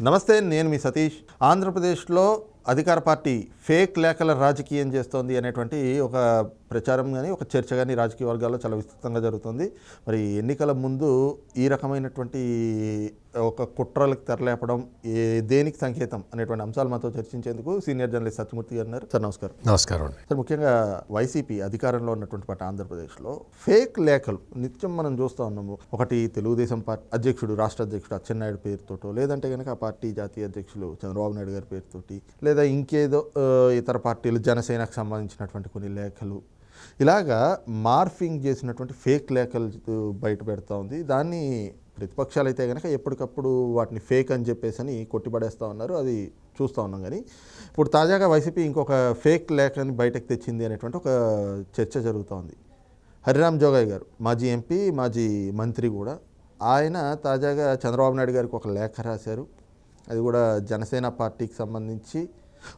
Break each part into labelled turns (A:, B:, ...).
A: నమస్తే నేను మీ సతీష్. ఆంధ్రప్రదేశ్లో అధికార పార్టీ ఫేక్ లేఖల రాజకీయం చేస్తోంది అనేటువంటి ఒక ప్రచారం కానీ ఒక చర్చ కానీ రాజకీయ వర్గాల్లో చాలా విస్తృతంగా జరుగుతుంది. మరి ఎన్నికల ముందు ఈ రకమైనటువంటి ఒక కుట్రలకు తెరలేపడం ఏ దేనికి సంకేతం అనేటువంటి అంశాలు మాతో చర్చించేందుకు సీనియర్ జర్నలిస్ట్ సత్యమూర్తి గారు సార్ నమస్కారం.
B: నమస్కారం అండి.
A: సార్ ముఖ్యంగా వైసీపీ అధికారంలో ఉన్నటువంటి పార్టీ ఆంధ్రప్రదేశ్లో ఫేక్ లేఖలు నిత్యం మనం చూస్తూ ఉన్నాము. ఒకటి తెలుగుదేశం పార్టీ అధ్యక్షుడు రాష్ట్ర అధ్యక్షుడు అచ్చెన్నాయుడు పేరుతోటో లేదంటే కనుక ఆ పార్టీ జాతీయ అధ్యక్షులు చంద్రబాబు నాయుడు గారి పేరుతోటి లేదా ఇంకేదో ఇతర పార్టీలు జనసేనకు సంబంధించినటువంటి కొన్ని లేఖలు. ఇలాగా మార్ఫింగ్ చేసినటువంటి ఫేక్ లేఖలు బయట పెడతా ఉంది. దాన్ని ప్రతిపక్షాలు అయితే కనుక ఎప్పటికప్పుడు వాటిని ఫేక్ అని చెప్పేసి అని కొట్టిపడేస్తూ ఉన్నారు. అది చూస్తూ ఉన్నాం కానీ ఇప్పుడు తాజాగా వైసీపీ ఇంకొక ఫేక్ లేఖని బయటకు తెచ్చింది అనేటువంటి ఒక చర్చ జరుగుతూ ఉంది. హరిరామ్ జోగయ్య గారు మాజీ ఎంపీ మాజీ మంత్రి కూడా ఆయన తాజాగా చంద్రబాబు నాయుడు గారికి ఒక లేఖ రాశారు. అది కూడా జనసేన పార్టీకి సంబంధించి.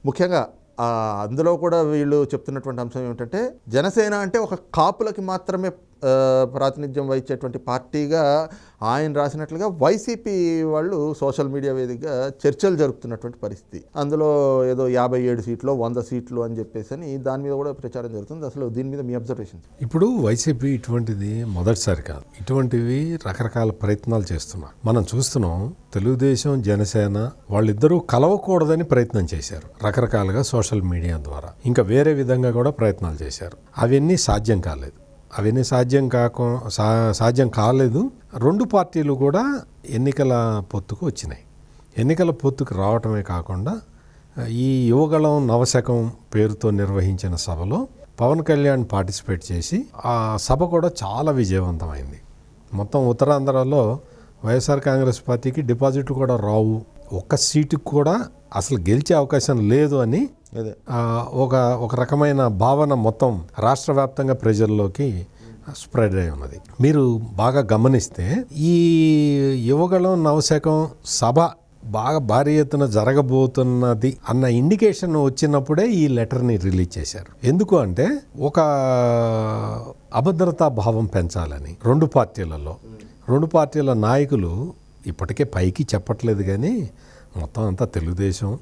A: ముఖ్యంగా అందులో కూడా వీళ్ళు చెప్తున్నటువంటి అంశం ఏమిటంటే జనసేన అంటే ఒక కాపులకి మాత్రమే ప్రాతినిధ్యం వహించేటువంటి పార్టీగా ఆయన రాసినట్లుగా వైసీపీ వాళ్ళు సోషల్ మీడియా వేదికగా చర్చలు జరుపుతున్నటువంటి పరిస్థితి. అందులో ఏదో యాభై ఏడు సీట్లు వంద సీట్లు అని చెప్పేసి అని దాని మీద కూడా ప్రచారం జరుగుతుంది. అసలు దీని మీద మీ అబ్జర్వేషన్
B: ఇప్పుడు వైసీపీ ఇటువంటిది మొదటిసారి కాదు. ఇటువంటివి రకరకాల ప్రయత్నాలు చేస్తున్నారు. మనం చూస్తున్నాం తెలుగుదేశం జనసేన వాళ్ళిద్దరూ కలవకూడదని ప్రయత్నం చేశారు రకరకాలుగా సోషల్ మీడియా ద్వారా. ఇంకా వేరే విధంగా కూడా ప్రయత్నాలు చేశారు. అవన్నీ సాధ్యం కాలేదు. అవన్నీ సాధ్యం కాక సా- సాధ్యం కాలేదు. రెండు పార్టీలు కూడా ఎన్నికల పొత్తుకు వచ్చినాయి. ఎన్నికల పొత్తుకు రావటమే కాకుండా ఈ యువగళం నవశకం పేరుతో నిర్వహించిన సభలో పవన్ కళ్యాణ్ పార్టిసిపేట్ చేసి ఆ సభ కూడా చాలా విజయవంతమైంది. మొత్తం ఉత్తరాంధ్రలో వైఎస్ఆర్ కాంగ్రెస్ పార్టీకి డిపాజిట్లు కూడా రావు. ఒక్క సీటుకు కూడా అసలు గెలిచే అవకాశం లేదు అని ఒక ఒక రకమైన భావన మొత్తం రాష్ట్ర వ్యాప్తంగా ప్రజల్లోకి స్ప్రెడ్ అయి ఉన్నది. మీరు బాగా గమనిస్తే ఈ యువగళం నవశకం సభ బాగా భారీ ఎత్తున జరగబోతున్నది అన్న ఇండికేషన్ వచ్చినప్పుడే ఈ లెటర్ని రిలీజ్ చేశారు. ఎందుకు అంటే ఒక అభద్రతా భావం పెంచాలని రెండు పార్టీలలో. రెండు పార్టీల నాయకులు ఇప్పటికే పైకి చెప్పట్లేదు కానీ మొత్తం అంతా తెలుగుదేశం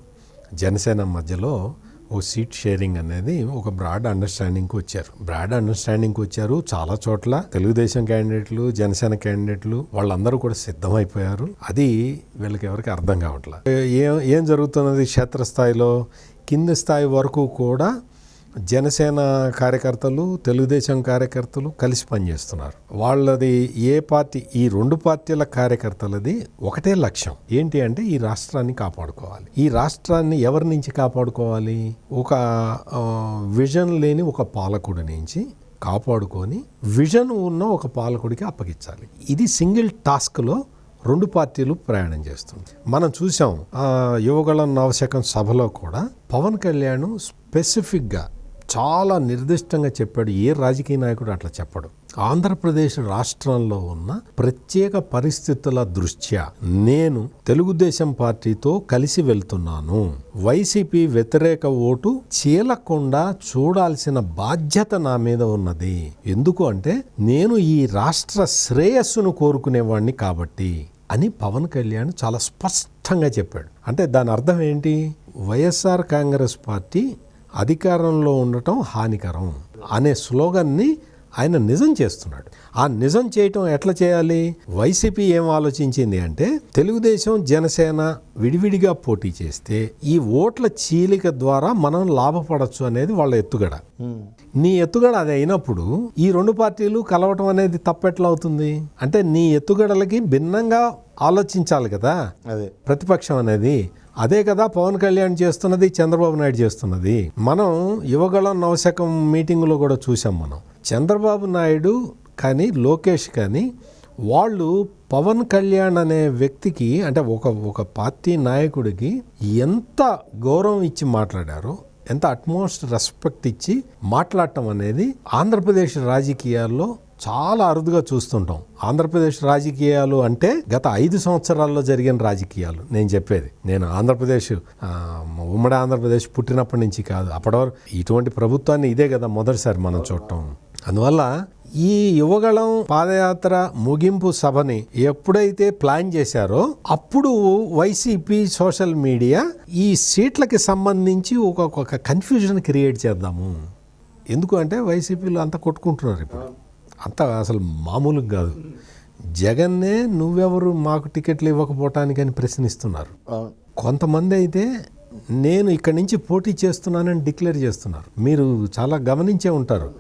B: జనసేన మధ్యలో ఓ సీట్ షేరింగ్ అనేది ఒక బ్రాడ్ అండర్స్టాండింగ్కి వచ్చారు. బ్రాడ్ అండర్స్టాండింగ్కి వచ్చారు చాలా చోట్ల. తెలుగుదేశం క్యాండిడేట్లు జనసేన క్యాండిడేట్లు వాళ్ళందరూ కూడా సిద్ధమైపోయారు. అది వీళ్ళకి ఎవరికి అర్థం కావట్లేదు ఏం ఏం జరుగుతున్నది క్షేత్రస్థాయిలో? కింది స్థాయి వరకు కూడా జనసేన కార్యకర్తలు తెలుగుదేశం కార్యకర్తలు కలిసి పనిచేస్తున్నారు. వాళ్ళది ఏ పార్టీ ఈ రెండు పార్టీల కార్యకర్తలది ఒకటే లక్ష్యం. ఏంటి అంటే ఈ రాష్ట్రాన్ని కాపాడుకోవాలి. ఈ రాష్ట్రాన్ని ఎవరి నుంచి కాపాడుకోవాలి? ఒక విజన్ లేని ఒక పాలకుడి నుంచి కాపాడుకొని విజన్ ఉన్న ఒక పాలకుడికి అప్పగించాలి. ఇది సింగిల్ టాస్క్లో రెండు పార్టీలు ప్రయాణం చేస్తుంది. మనం చూసాం ఆ యువగళం నవశకం సభలో కూడా పవన్ కళ్యాణ్ స్పెసిఫిక్గా చాలా నిర్దిష్టంగా చెప్పాడు. ఏ రాజకీయ నాయకుడు అట్లా చెప్పడు. ఆంధ్రప్రదేశ్ రాష్ట్రంలో ఉన్న ప్రత్యేక పరిస్థితుల దృష్ట్యా నేను తెలుగుదేశం పార్టీతో కలిసి వెళ్తున్నాను. వైసీపీ వ్యతిరేక ఓటు చీలకుండా చూడాల్సిన బాధ్యత నా మీద ఉన్నది. ఎందుకు అంటే నేను ఈ రాష్ట్ర శ్రేయస్సును కోరుకునేవాడిని కాబట్టి అని పవన్ కళ్యాణ్ చాలా స్పష్టంగా చెప్పాడు. అంటే దాని అర్థం ఏంటి? వైఎస్ఆర్ కాంగ్రెస్ పార్టీ అధికారంలో ఉండటం హానికరం అనే స్లోగన్ని ఆయన నిజం చేస్తున్నాడు. ఆ నిజం చేయటం ఎట్లా చేయాలి? వైసీపీ ఏం ఆలోచించింది అంటే తెలుగుదేశం జనసేన విడివిడిగా పోటీ చేస్తే ఈ ఓట్ల చీలిక ద్వారా మనం లాభపడచ్చు అనేది వాళ్ళ ఎత్తుగడ. నీ ఎత్తుగడ అది అయినప్పుడు ఈ రెండు పార్టీలు కలవటం అనేది తప్పెట్లా అవుతుంది? అంటే నీ ఎత్తుగడలకి భిన్నంగా ఆలోచించాలి కదా?
A: అదే.
B: ప్రతిపక్షం అనేది అదే కదా పవన్ కళ్యాణ్ చేస్తున్నది చంద్రబాబు నాయుడు చేస్తున్నది. మనం యువగళం నవశకం మీటింగ్లో కూడా చూసాం మనం. చంద్రబాబు నాయుడు కానీ లోకేష్ కానీ వాళ్ళు పవన్ కళ్యాణ్ అనే వ్యక్తికి అంటే ఒక ఒక పార్టీ నాయకుడికి ఎంత గౌరవం ఇచ్చి మాట్లాడారో ఎంత అట్మోస్ట్ రెస్పెక్ట్ ఇచ్చి మాట్లాడటం అనేది ఆంధ్రప్రదేశ్ రాజకీయాల్లో చాలా అరుదుగా చూస్తుంటాం. ఆంధ్రప్రదేశ్ రాజకీయాలు అంటే గత ఐదు సంవత్సరాల్లో జరిగిన రాజకీయాలు. నేను చెప్పేది. నేను ఆంధ్రప్రదేశ్ ఉమ్మడి ఆంధ్రప్రదేశ్ పుట్టినప్పటి నుంచి కాదు. అప్పటి వరకు ఇటువంటి ప్రభుత్వాన్ని ఇదే కదా మొదటిసారి మనం చూడటం. అందువల్ల ఈ యువగళం పాదయాత్ర ముగింపు సభని ఎప్పుడైతే ప్లాన్ చేశారో అప్పుడు వైసీపీ సోషల్ మీడియా ఈ సీట్లకి సంబంధించి ఒక్కొక్క ఒక కన్ఫ్యూజన్ క్రియేట్ చేద్దాము. ఎందుకు అంటే వైసీపీలో అంతా కొట్టుకుంటున్నారు ఇప్పుడు. అంత అసలు మామూలుగా కాదు. జగన్నే నువ్వెవరు మాకు టికెట్లు ఇవ్వకపోవటానికి అని ప్రశ్నిస్తున్నారు. కొంతమంది అయితే నేను ఇక్కడి నుంచి పోటీ చేస్తున్నానని డిక్లేర్ చేస్తున్నారు. మీరు చాలా గమనించే ఉంటారు.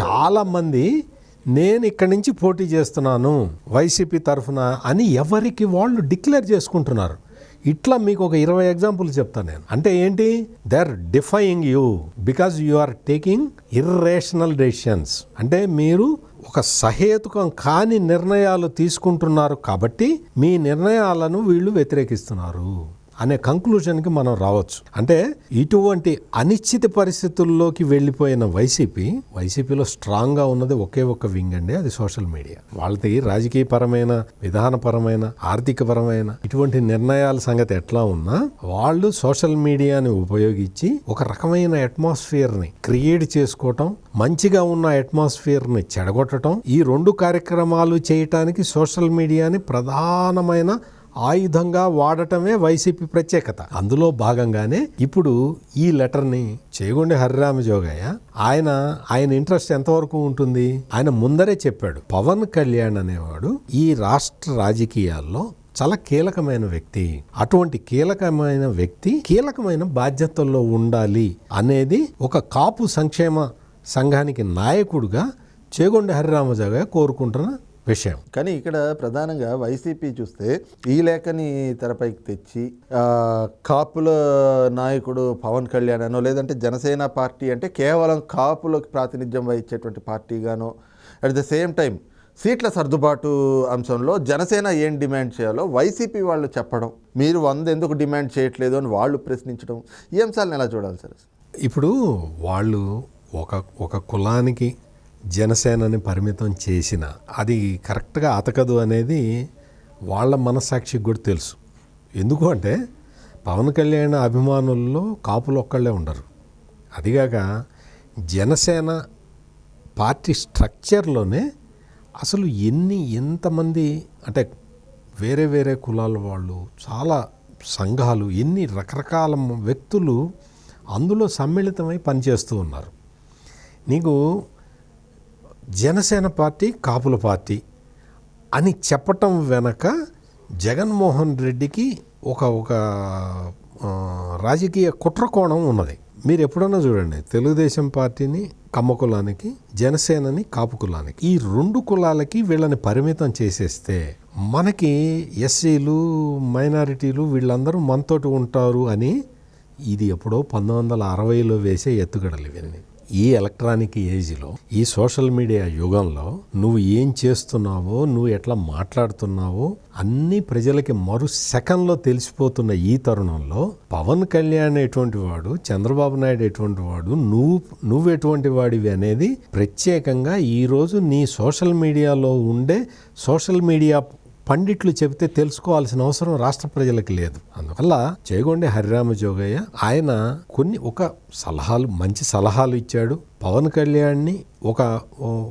B: చాలామంది నేను ఇక్కడి నుంచి పోటీ చేస్తున్నాను వైసీపీ తరఫున అని ఎవరికి వాళ్ళు డిక్లేర్ చేసుకుంటున్నారు. ఇట్లా మీకు ఒక ఇరవై ఎగ్జాంపుల్స్ చెప్తాను నేను. అంటే ఏంటి? They are defying you because you are taking irrational decisions అంటే మీరు ఒక సహేతుకం కాని నిర్ణయాలు తీసుకుంటున్నారు కాబట్టి మీ నిర్ణయాలను వీళ్ళు వ్యతిరేకిస్తున్నారు. అనే కంక్లూషన్కి మనం రావచ్చు. అంటే ఇటువంటి అనిశ్చిత పరిస్థితుల్లోకి వెళ్ళిపోయిన వైసీపీ వైసీపీలో స్ట్రాంగ్గా ఉన్నది ఒకే ఒక్క వింగ్ అండి అది సోషల్ మీడియా వాళ్ళది రాజకీయపరమైన విధానపరమైన ఆర్థికపరమైన ఇటువంటి నిర్ణయాల సంగతి ఎట్లా ఉన్నా వాళ్ళు సోషల్ మీడియాని ఉపయోగించి ఒక రకమైన అట్మాస్ఫియర్ని క్రియేట్ చేసుకోవటం మంచిగా ఉన్న అట్మాస్ఫియర్ని చెడగొట్టడం ఈ రెండు కార్యక్రమాలు చేయటానికి సోషల్ మీడియాని ప్రధానమైన ఆయుధంగా వాడటమే వైసీపీ ప్రత్యేకత. అందులో భాగంగానే ఇప్పుడు ఈ లెటర్ని చేగొండి హరిరామ జోగయ్య ఆయన ఆయన ఇంట్రెస్ట్ ఎంతవరకు ఉంటుంది? ఆయన ముందరే చెప్పాడు పవన్ కళ్యాణ్ అనేవాడు ఈ రాష్ట్ర రాజకీయాల్లో చాలా కీలకమైన వ్యక్తి. అటువంటి కీలకమైన వ్యక్తి కీలకమైన బాధ్యతల్లో ఉండాలి అనేది ఒక కాపు సంక్షేమ సంఘానికి నాయకుడుగా చేగొండ హరిరామజోగయ్య కోరుకుంటున్న విషయం.
A: కానీ ఇక్కడ ప్రధానంగా వైసీపీ చూస్తే ఈ లేఖని తెరపైకి తెచ్చి కాపుల నాయకుడు పవన్ కళ్యాణ్ అనో లేదంటే జనసేన పార్టీ అంటే కేవలం కాపులకు ప్రాతినిధ్యం వహించేటువంటి పార్టీగానో అట్ ద సేమ్ టైం సీట్ల సర్దుబాటు అంశంలో జనసేన ఏం డిమాండ్ చేయాలో వైసీపీ వాళ్ళు చెప్పడం మీరు వంద ఎందుకు డిమాండ్ చేయట్లేదు అని వాళ్ళు ప్రశ్నించడం ఈ అంశాలను ఎలా చూడాలి సార్?
B: ఇప్పుడు వాళ్ళు ఒక ఒక కులానికి జనసేనని పరిమితం చేసిన అది కరెక్ట్గా అతకదు అనేది వాళ్ళ మనస్సాక్షికి కూడా తెలుసు. ఎందుకు అంటే పవన్ కళ్యాణ్ అభిమానుల్లో కాపులు ఒక్కళ్ళే ఉండరు. అదిగాక జనసేన పార్టీ స్ట్రక్చర్లోనే అసలు ఎన్ని ఎంతమంది అంటే వేరే వేరే కులాల వాళ్ళు చాలా సంఘాలు ఎన్ని రకరకాల వ్యక్తులు అందులో సమ్మిళితమై పనిచేస్తూ ఉన్నారు. నీకు జనసేన పార్టీ కాపుల పార్టీ అని చెప్పటం వెనక జగన్మోహన్ రెడ్డికి ఒక ఒక రాజకీయ కుట్రకోణం ఉన్నది. మీరు ఎప్పుడన్నా చూడండి తెలుగుదేశం పార్టీని కమ్మ కులానికి జనసేనని కాపు కులానికి ఈ రెండు కులాలకి వీళ్ళని పరిమితం చేసేస్తే మనకి ఎస్సీలు మైనారిటీలు వీళ్ళందరూ మనతోటి ఉంటారు అని ఇది ఎప్పుడో పంతొమ్మిది వందల అరవైలో వేసే ఎత్తుగడలు ఇవన్నీ. ఈ ఎలక్ట్రానిక్ ఏజ్లో ఈ సోషల్ మీడియా యుగంలో నువ్వు ఏం చేస్తున్నావో నువ్వు ఎట్లా మాట్లాడుతున్నావో అన్ని ప్రజలకి మరు సెకండ్లో తెలిసిపోతున్న ఈ తరుణంలో పవన్ కళ్యాణ్ ఎటువంటి వాడు చంద్రబాబు నాయుడు ఎటువంటి వాడు నువ్వు నువ్వు ఎటువంటి వాడివి అనేది ప్రత్యేకంగా ఈరోజు నీ సోషల్ మీడియాలో ఉండే సోషల్ మీడియా పండిట్లు చెబితే తెలుసుకోవాల్సిన అవసరం రాష్ట్ర ప్రజలకు లేదు. అందువల్ల చేగొండి హరిరామ జోగయ్య ఆయన కొన్ని ఒక సలహాలు మంచి సలహాలు ఇచ్చాడు. పవన్ కళ్యాణ్ని ఒక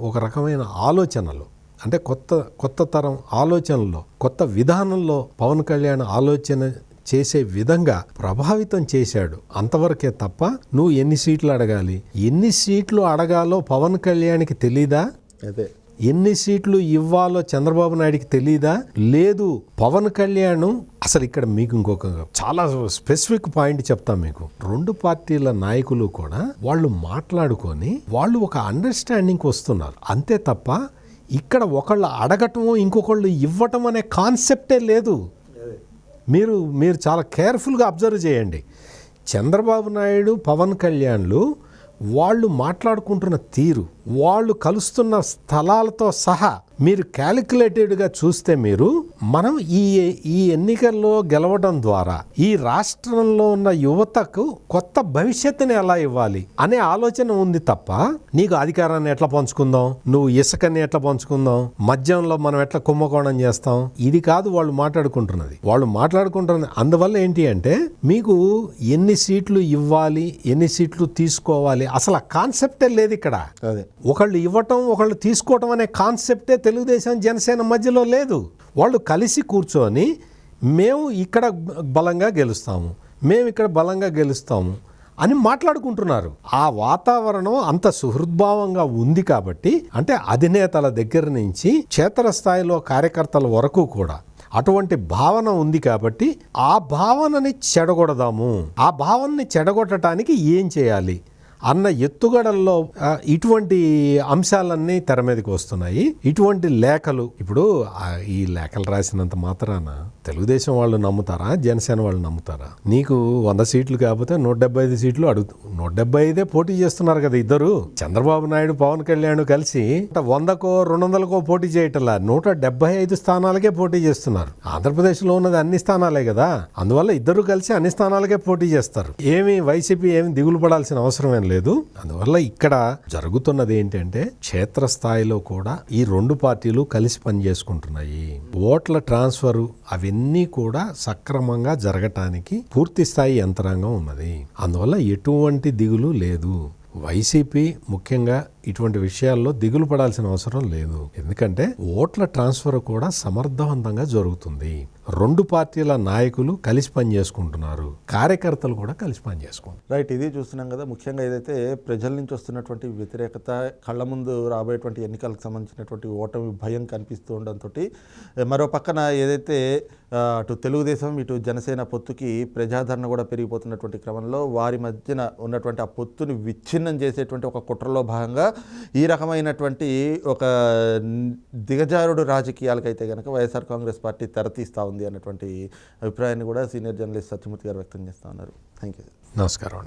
B: ఒక రకమైన ఆలోచనలు అంటే కొత్త కొత్త తరం ఆలోచనలో కొత్త విధానంలో పవన్ కళ్యాణ్ ఆలోచన చేసే విధంగా ప్రభావితం చేశాడు. అంతవరకే తప్ప నువ్వు ఎన్ని సీట్లు అడగాలి? ఎన్ని సీట్లు అడగాలో పవన్ కళ్యాణ్కి తెలీదా?
A: అదే.
B: ఎన్ని సీట్లు ఇవ్వాలో చంద్రబాబు నాయుడికి తెలియదా లేదు పవన్ కళ్యాణ్ అసలు ఇక్కడ మీకు ఇంకొక చాలా స్పెసిఫిక్ పాయింట్ చెప్తాం మీకు. రెండు పార్టీల నాయకులు కూడా వాళ్ళు మాట్లాడుకొని వాళ్ళు ఒక అండర్స్టాండింగ్కి వస్తున్నారు. అంతే తప్ప ఇక్కడ ఒకళ్ళు అడగటము ఇంకొకళ్ళు ఇవ్వటం అనే కాన్సెప్టే లేదు. మీరు మీరు చాలా కేర్ఫుల్గా అబ్జర్వ్ చేయండి. చంద్రబాబు నాయుడు పవన్ కళ్యాణ్లు వాళ్ళు మాట్లాడుకుంటున్న తీరు వాళ్ళు కలుస్తున్న స్థలాలతో సహా మీరు క్యాలిక్యులేటెడ్గా చూస్తే మీరు మనం ఈ ఈ ఎన్నికల్లో గెలవడం ద్వారా ఈ రాష్ట్రంలో ఉన్న యువతకు కొత్త భవిష్యత్తుని ఎలా ఇవ్వాలి అనే ఆలోచన ఉంది తప్ప నీకు అధికారాన్ని ఎట్లా పంచుకుందాం? నువ్వు ఇసుకని ఎట్లా పంచుకుందాం? మద్యంలో మనం ఎట్లా కుంభకోణం చేస్తాం? ఇది కాదు వాళ్ళు మాట్లాడుకుంటున్నది. వాళ్ళు మాట్లాడుకుంటున్నది అందువల్ల ఏంటి అంటే మీకు ఎన్ని సీట్లు ఇవ్వాలి ఎన్ని సీట్లు తీసుకోవాలి అసలు ఆ కాన్సెప్టే లేదు ఇక్కడ. ఒకళ్ళు ఇవ్వటం ఒకళ్ళు తీసుకోవటం అనే కాన్సెప్టే తెలుగుదేశం జనసేన మధ్యలో లేదు. వాళ్ళు కలిసి కూర్చొని మేము ఇక్కడ బలంగా గెలుస్తాము మేము ఇక్కడ బలంగా గెలుస్తాము అని మాట్లాడుకుంటున్నారు. ఆ వాతావరణం అంత సుహృద్భావంగా ఉంది కాబట్టి అంటే అధినేతల దగ్గర నుంచి క్షేత్రస్థాయిలో కార్యకర్తల వరకు కూడా అటువంటి భావన ఉంది కాబట్టి ఆ భావనని చెడగొడదాము. ఆ భావనని చెడగొట్టడానికి ఏం చేయాలి? అన్న ఎత్తుగడల్లో ఇటువంటి అంశాలన్నీ తెర మీదకి వస్తున్నాయి. ఇటువంటి లేఖలు ఇప్పుడు ఈ లేఖలు రాసినంత మాత్రాన తెలుగుదేశం వాళ్ళు నమ్ముతారా? జనసేన వాళ్ళు నమ్ముతారా? నీకు వంద సీట్లు కాకపోతే నూట డెబ్బై ఐదు సీట్లు అడుగు నూట డెబ్బై ఐదే పోటీ చేస్తున్నారు కదా ఇద్దరు. చంద్రబాబు నాయుడు పవన్ కళ్యాణ్ కలిసి వందకో రెండు వందలకో పోటీ చేయటంలా నూట డెబ్బై ఐదు స్థానాలకే పోటీ చేస్తున్నారు. ఆంధ్రప్రదేశ్లో ఉన్నది అన్ని స్థానాలే కదా. అందువల్ల ఇద్దరు కలిసి అన్ని స్థానాలకే పోటీ చేస్తారు. ఏమి వైసీపీ ఏమి దిగులు పడాల్సిన అవసరం లేదు. అందువల్ల ఇక్కడ జరుగుతున్నది ఏంటంటే క్షేత్రస్థాయిలో కూడా ఈ రెండు పార్టీలు కలిసి పనిచేసుకుంటున్నాయి. ఓట్ల ట్రాన్స్ఫర్ అవన్నీ కూడా సక్రమంగా జరగటానికి పూర్తి స్థాయి యంత్రాంగం ఉన్నది. అందువల్ల ఎటువంటి దిగులు లేదు. వైసీపీ ముఖ్యంగా ఇటువంటి విషయాల్లో దిగులు పడాల్సిన అవసరం లేదు. ఎందుకంటే ఓట్ల ట్రాన్స్ఫర్ కూడా సమర్థవంతంగా జరుగుతుంది. రెండు పార్టీల నాయకులు కలిసి పనిచేసుకుంటున్నారు కార్యకర్తలు కూడా కలిసి పనిచేసుకుంటున్నారు
A: రైట్ ఇది చూస్తున్నాం కదా. ముఖ్యంగా ఏదైతే ప్రజల నుంచి వస్తున్నటువంటి వ్యతిరేకత కళ్ళ ముందు రాబోయేటువంటి ఎన్నికలకు సంబంధించినటువంటి ఓటమి భయం కనిపిస్తూ ఉండడంతో మరో పక్కన ఏదైతే అటు తెలుగుదేశం ఇటు జనసేన పొత్తుకి ప్రజాదరణ కూడా పెరిగిపోతున్నటువంటి క్రమంలో వారి మధ్యన ఉన్నటువంటి ఆ పొత్తుని విచ్ఛిన్నం చేసేటువంటి ఒక కుట్రలో భాగంగా ఈ రకమైనటువంటి ఒక దిగజారుడు రాజకీయాలకైతే కనుక వైఎస్ఆర్ కాంగ్రెస్ పార్టీ తెరతీస్తూ ఉంది అన్నటువంటి అభిప్రాయాన్ని కూడా సీనియర్ జర్నలిస్ట్ సత్యమూర్తి గారు వ్యక్తం చేస్తూ ఉన్నారు. థ్యాంక్ యూ
B: నమస్కారం అండి.